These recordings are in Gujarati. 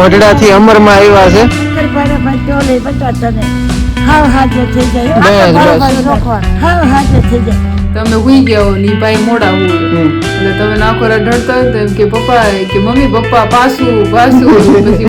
મોઢડા થી અમરમાં આવ્યા છે તમે હુઈ ગયા હો ની ભાઈ મોડા હું. એટલે તમે નાખો ઢળતા હોય તો એમ કે પપ્પા કે મમ્મી પપ્પા પાસું પાસું પછી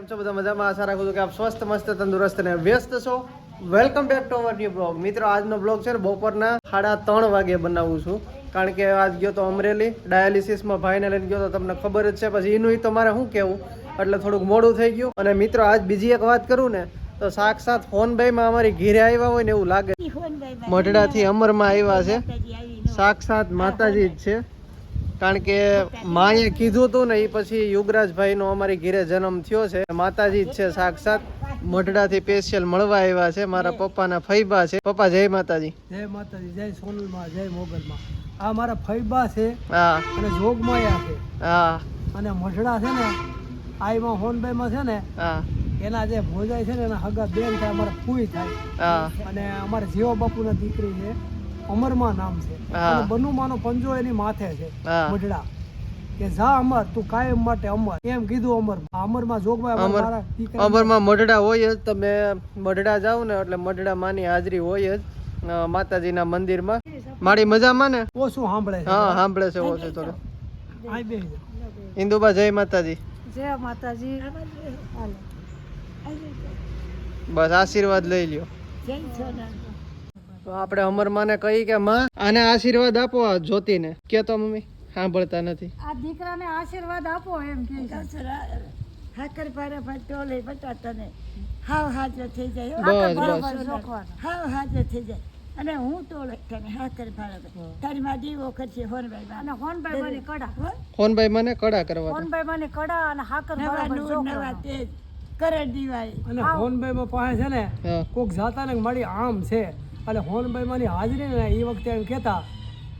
કેમ છો? બધા મજામાં? આશા રાખું છું કે આપ સ્વસ્થ, મસ્ત, તંદુરસ્ત અને વ્યસ્ત છો. Welcome back to our new blog મિત્રો, આજનો બ્લોગ છે ને બપોરના સાડા ત્રણ વાગે બનાવું છું. કારણ કે આજ ગયો તો અમરેલી, ડાયાલિસિસમાં ભાઈને લઈને ગયો તો તમને ખબર જ છે. પછી એનું તમારે શું કહેવું? એટલે થોડુંક મોડું થઈ ગયું. અને મિત્રો, આજ બીજી એક વાત કરું ને, તો સાક્ષાત ફોનભાઈમાં અમારી ઘીરે આવ્યા હોય ને એવું લાગે. મઢડાથી અમરમાં આવ્યા છે. સાક્ષાત માતાજી જ છે. કારણ કે માએ કીધું હતું ને એ પછી યુગરાજભાઈ નો અમારી ઘીરે જન્મ થયો છે. માતાજી જ છે સાક્ષાત. મઢડાથી સ્પેશિયલ મળવા આવ્યા છે. મારા પપ્પાના ફૈબા છે. પપ્પા જય માતાજી. જય માતાજી જય સોનલમાં જય મોગલમાં. આ મારા ફૈબા છે હા. અને જોગમાયા છે. હા. અને મઢડા છે ને આ એમાં હોનબાઈમાં છે ને હા. એના જે ભોજાઈ છે ને એના હગા બેન થાય અમારા ફૂઈ થાય. હા. અને અમારા જીવા બાપુના દીકરી છે. અમરમાં નામ છે. અને બનુમાનો પંજો એની માથે છે. મઢડા. કે જા અમર તું કાયમ માટે અમર. એમ કીધું અમર અમરમાં જોગવાય અમર અમરમાં મઢડા હોય જ. તમે મઢડા જાવ ને એટલે મઢડા માની હાજરી હોય જ માતાજીના મંદિરમાં. મારી મજામાં ને? ઓછું સાંભળે છે. હા સાંભળે છે ઓછું થોડું ઇન્દુબા જય માતાજી. જય માતાજી. બસ આશીર્વાદ લઈ લ્યો. જય સોના તો આપણે અમરમાને કહી કે માં આને આશીર્વાદ આપો આ જ્યોતિને. કે તો મમ્મી સાંભળતા નથી. આ દીકરાને આશીર્વાદ આપો એમ કે હાકર પારે ભાઈ ટોલે બટાટાને. હાવ હાજર થઈ જાય બસ, બસ. હાવ હાજર થઈ જાય. અને હું તો તને હાકર પારે ભાઈ. તારી માં દીવો કરશે હોનભાઈ અને હોનભાઈ મને કડા. હોનભાઈ મને કડા કરવા હોનભાઈ મને કડા અને હાકર નવા નવા તેજ. કરે દીવાય અને હોનબાઈમાં પાસે છે ને કોક જાતા ને મારી આમ છે. એટલે હોનભાઈ મારી હાજરી ને એ વખતે એમ કહેતા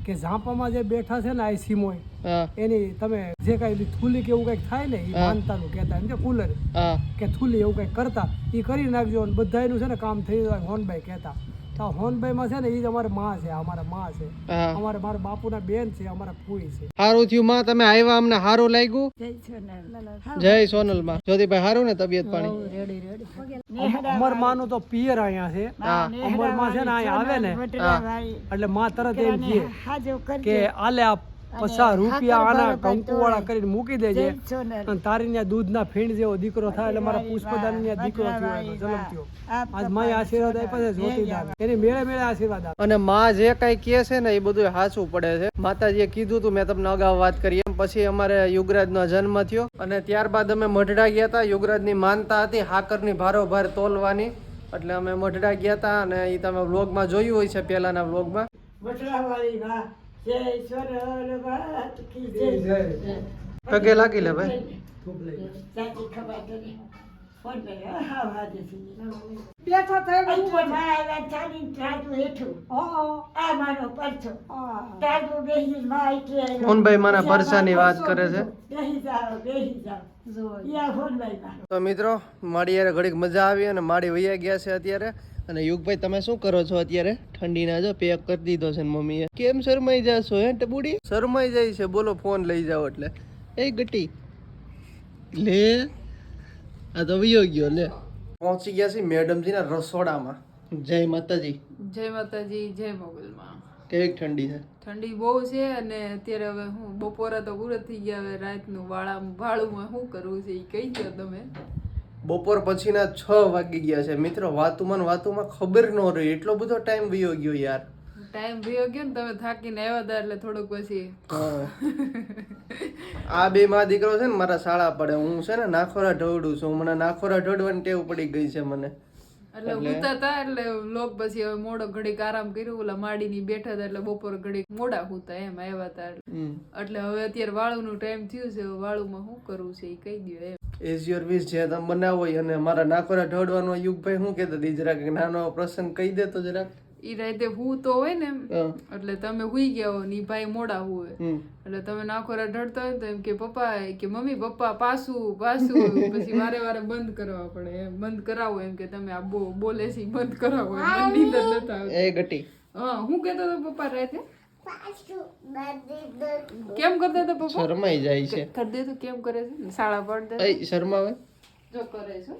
કે ઝાંપામાં જે બેઠા છે ને આ સીમોય એની તમે જે કાંઈ થૂલી કે એવું કંઈક થાય ને એ. માનતાનું કહેતા એમ કે કુલર કે થૂલી એવું કંઈક કરતા એ કરી નાખજો અને બધાયનું છે ને કામ થઈ જાય હોનભાઈ કહેતા. તો હોનભાઈમાં છે ને એ જ અમારે માં છે અમારા માં છે. અમારે મારા બાપુના બેન છે અમારા ફૂઈ છે. સારું થયું માં તમે આવ્યા અમને સારું લાગ્યું? જય સોનલ. જય સોનલમાં જ્યોતિભાઈ સારું ને તબિયત પાણી? અમરમાં નું તો પિયર અહીંયા છે. અમરમાં છે ને અહીંયા આવે ને. એટલે માં તરત એમ કહે કે આલે આ પચાસ રૂપિયા આના કંકુવાળા કરીને મૂકી દેજે. અને તારી ત્યાં દૂધના ફીણ જેવો દીકરો થાય એટલે મારા પુષ્પદાન ત્યાં દીકરો થયો જન્મ થયો. આજ માય આશીર્વાદ આપ્યા છે જ્યોતિદાન. એની મેળે મેળે આશીર્વાદ આપે. અને માં જે કઈ કહે છે ને એ બધું સાચું પડે છે. માતાજીએ કીધું તું મેં તમને અગાઉ વાત કરી. એમ પછી અમારે યુગરાજનો જન્મ થયો. અને ત્યારબાદ અમે મઢડા ગયા હતા. યુગરાજની માનતા હતી હાકરની ભારોભાર તોલવાની. એટલે અમે મઢડા ગયા હતા અને એ તમે વ્લોગમાં જોયું હોય છે પહેલાના વ્લોગમાં. વટલાવાળી માં પગે લાગી લે ભાઈ. સાચી ખબર તને ફોન પે હા હા બેઠા થાય ઉપર મારા ચાલી ત્રાજુ હેઠું. આ મારો પરચો ત્રાજુ બેહી માં એટલે ફોનભાઈ મારા પરસાની વાત કરે છે. બેહી જાઓ બેહી જાઓ. યા ફોનભાઈ માં તો મિત્રો મારી યારે ઘડીક મજા આવી અને માડી વૈયા ગયા છે અત્યારે. અને યુગભાઈ તમે શું કરો છો અત્યારે? ઠંડીના જો પેક કરી દીધો છે ને મમ્મીએ. કેમ શરમાઈ જાશો હે ટબુડી? શરમાઈ જાય છે. બોલો ફોન લઈ જાઓ એટલે. એ ગટી. લે. આ તો વયો ગયો લે. પહોંચી ગયા છે મેડમજીના રસોડામાં. જય માતાજી. જય માતાજી જય મોગલમાં. કેવી ઠંડી છે? ઠંડી બહુ છે અને અત્યારે હવે હું બપોરે તો પૂરો થઈ ગયા હવે રાતનું વાળા ભાડુમાં શું કરવું છે એ કહી દો તમે. બપોર પછીના છ વાગી ગયા છે. મિત્રો વાતુમાં વાતુમાં ખબર ન રહી. એટલો બધો ટાઈમ વયો ગયો યાર. ટાઈમ ભયો ગયો ને તમે થાકીને આવ્યા હતા એટલે થોડુંક પછી. આ બે માં દીકરો છે ને મારા શાળા પડે. હું છે ને નાખોરા ઢોડું છું. મને નાખોરા ઢોડવાની ટેવ પડી ગઈ છે મને. એટલે ઉતા હતા એટલે લોક પછી હવે મોડો ઘડીક આરામ કર્યું. ઓલા માડી ની બેઠા હતા એટલે બપોર ઘડીક મોડા હુતા એમ આવ્યા હતા એટલે. હવે અત્યારે વાળું નું ટાઈમ થયું છે. વાળુમાં શું કરવું છે એ કહી દો એમ. એઝ યોર વિશ જે તમે બનાવો અને મારા નાખોરા ઢોળવાનો યુગભાઈ શું કહેતા હતી? જરાક નાનો પ્રસંગ કહી દેતો જરાક. ઈ રાતે હું તો હોય ને એટલે તમે હુઈ ગયા હો ની ભાઈ મોડા હોય. એટલે તમે નાખો ઢળતા હોય તો એમ કે પપ્પા કે મમ્મી પપ્પા પાસું પાસું પછી વારે વારે બંધ કરવા પડે એમ. બંધ કરાવો એમ કે તમે આ બો બોલે છે બંધ કરાવો એમ. નીંદર નતા આવતી. એ ગટી. હા હું કહેતો હતો પપ્પા રાતે કેમ કરતા હતા પપ્પા? શરમાઈ જાય છે. કર દે તો કેમ કરે છે? શાળા પર દે શરમાવે? જો કરે છે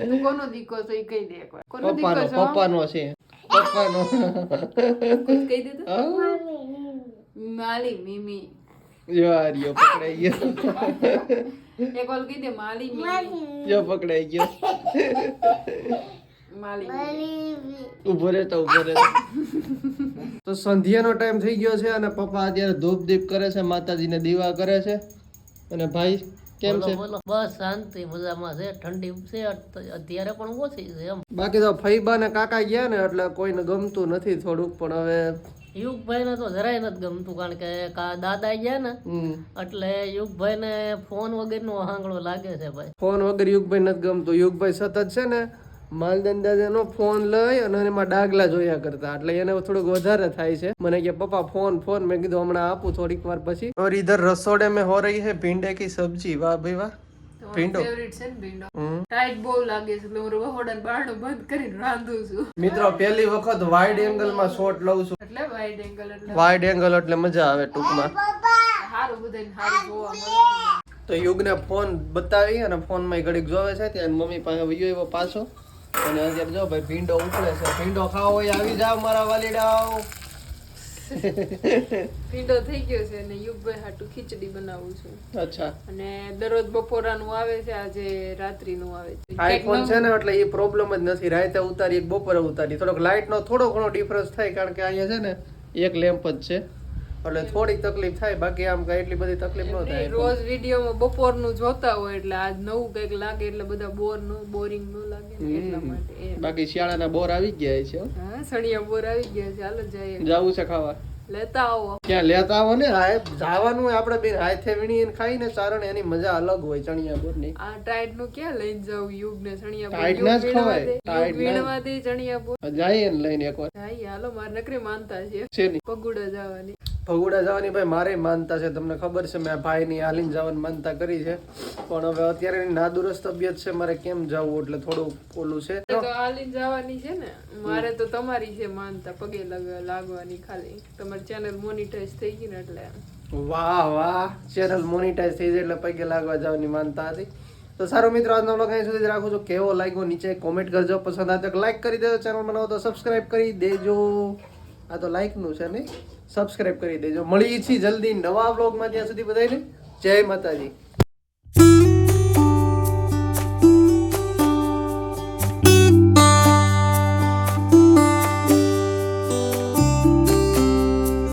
તું કોનો દીકો છો એ કહી દે એકવાર કોનો દીકો છો પપ્પાનો છે પપ્પાનો કુછ કહી દે તો માલી મીમી જો આ પકડાઈ ગયો એક વાર કહી દે માલી મીમી જો પકડાઈ ગયો ઊભો રહે તો ઊભો રહે તો સંધ્યાનો ટાઈમ થઈ ગયો છે અને પપ્પા અત્યારે ધૂપ દીપ કરે છે માતાજીને દીવા કરે છે અને ભાઈ કેમ છે? બસ શાંતિ મજામાં છે. ઠંડી છે અત્યારે પણ ઓછી છે એમ. બાકી તો ફઈબા ને કાકા ગયા ને એટલે કોઈને ગમતું નથી થોડુંક પણ હવે યુગભાઈ ને તો જરાય નથી ગમતું કારણ કે કા દાદા ગયા ને એટલે યુગભાઈ ને ફોન વગરનો હાંગળો લાગે છે ભાઈ. ફોન વગર યુગભાઈ નથી ગમતું. યુગભાઈ સતત છે ને માલદંદાજાનો ફોન લઈ અને એમાં ડાગલા જોયા કરતા. એટલે એને થોડુંક વધારે થાય છે. મને કે પપ્પા ફોન ફોન. મેં કીધું હમણાં આપું થોડીક વાર પછી. ઓર ઇધર રસોડે મેં હો રહી હે ભીંડે કી સબ્જી. વાહ ભાઈ વાહ. મિત્રો પહેલી વખત વાઇડ એંગલમાં શોટ લઉં છું. વાઇડ એંગલ એટલે મજા આવે ટૂંકમાં. તો યુગને ફોન બતાવી અને ફોનમાં ઘડીક જોવે છે. ત્યાં મમ્મી પાસે પાછો. અને અત્યારે જો ભાઈ ભીંડો ઉકળે છે. ભીંડો ખાવો હોય આવી જાવ મારા વાલીડાઓ. ભીંડો થઈ ગયો છે અને યુગભાઈ હાટુ ખીચડી બનાવું છું. અચ્છા. અને દરરોજ બપોરાનું આવે છે આજે રાત્રિનું આવે છે. આઈફોન છે ને એટલે એ પ્રોબ્લેમ જ નથી. રાતે ઉતારી એક બપોરે ઉતારી થોડોક લાઇટ નો થોડો ઘણો ડિફરન્સ થાય કારણ કે અહીંયા છે ને એક લેમ્પ જ છે. એટલે થોડીક તકલીફ થાય બાકી આમ કઈ એટલી બધી તકલીફ ન થાય. રોજ વિડીયોમાં બપોરનું જોતા હોય એટલે આજ નવું કંઈક લાગે એટલે બધા બોરનું બોરિંગનું લાગે એટલા માટે બાકી શિયાળાના બોર આવી ગયા છે હા. સણિયા બોર આવી ગયા છે હાલો જઈએ. જાવું છે ખાવા? લેતા આવો. ક્યાં લેતા આવો ને? હા જવાનું આપણે બે હાય થેવણી હાથે ખાઈ ખાઈને સારણ એની મજા અલગ હોય ચણિયા બોરની. આ ટાઈટનું ક્યાં લઈને જાવ યુગ ને ચણિયા બોર ટાઈટ ના જ ખવાય. ટાઈટ ના. વીણવા દે ચણિયા બોર. જાય ને લઈને એકવાર. જાય હાલો માર નકરી માનતા છે. પગુડા જવાની. ભગુડા જવાની ભાઈ મારે માનતા છે. તમને ખબર છે મેં ભાઈની હાલીને જવાની માનતા કરી છે. પણ હવે અત્યારે નાદુરસ્ત તબિયત છે મારે કેમ જવું એટલે થોડું ઓલું છે. તો હાલીને જવાની છે ને મારે તો તમારી છે માનતા પગે લાગવાની ખાલી. તમારી ચેનલ મોનિટાઈઝ થઈ ગઈ ને એટલે. વાહ વાહ. ચેનલ મોનિટાઈઝ થઈ જાય એટલે પગે લાગવા જવાની માનતા હતી. તો સારું મિત્રો આજનો બ્લોગ અહીં સુધી રાખું છું. કેવો લાગ્યો નીચે કોમેન્ટ કરજો. પસંદ આવે તો લાઈક કરી દેજો. ચેનલ બનાવો તો સબસ્ક્રાઈબ કરી દેજો. આ તો લાઈકનું છે ને સબસ્ક્રાઇબ કરી દેજો. મળીએ છીએ જલ્દી નવા વ્લોગમાં ત્યાં સુધી બધાને જય માતાજી.